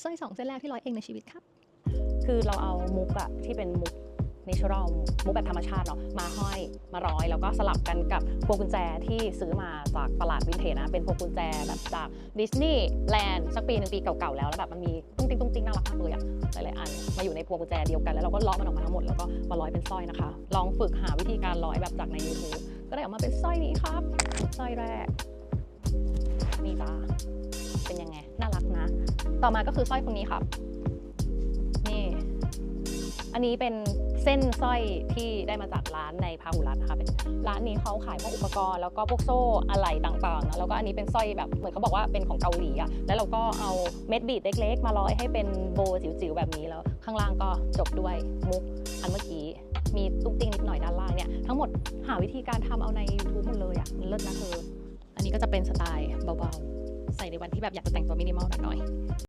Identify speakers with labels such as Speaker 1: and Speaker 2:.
Speaker 1: สร้อยสองเส้นแรกที่ร้อยเองในชีวิตครับ
Speaker 2: คือเราเอามุกอะที่เป็นมุก natural มุกแบบธรรมชาติเนาะมาห้อยมาร้อย แล้วก็สลับกันกับพวงกุญแจที่ซื้อมาจากตลาดวินเทจนะ เป็นพวงกุญแจแบบจากดิสนีย์แลนด์สักปีหนึ่งปีเก่าๆแล้ว แล้วแบบมันมีตุ้งติ้งตุ้งติ้งน่ารักมากเลยอะหลายๆอัน มาอยู่ในพวงกุญแจเดียวกันแล้วเราก็ล็อกมันออกมาทั้งหมดแล้วก็มาร้อยเป็นสร้อยนะคะ ลองฝึกหาวิธีการร้อยแบบจากใน YouTube ก็ได้ออกมาเป็นสร้อยนี้ครับสร้อยแรกนี่จ้า เป็นยังไง น่ารักนะ ต่อมาก็คือสร้อยคนนี้ครับนี่อันนี้เป็นเส้นสร้อยที่ได้มาจากร้านในพาหุรัตน์นะคะเป็นร้านนี้เขาขายพวกอุปกรณ์แล้วก็พวกโซ่อะไหล่ต่างๆนะแล้วก็อันนี้เป็นสร้อยแบบเหมือนเขาบอกว่าเป็นของเกาหลีอะแล้วเราก็เอาเม็ดบีดเล็กๆ มาร้อยให้เป็นโบจิ๋วๆแบบนี้แล้ว ข้างล่างก็จบด้วยมุกอันเมื่อกี้มีตุ้งติ้งนิดหน่อยด้านล่างเนี่ยทั้งหมดหาวิธีการทำเอาใน YouTube หมดเลยอะมันเลิศนะเธอ จะเป็นสไตล์เบาๆ ใส่ในวันที่แบบอยากจะแต่งตัวมินิมอลหน่อย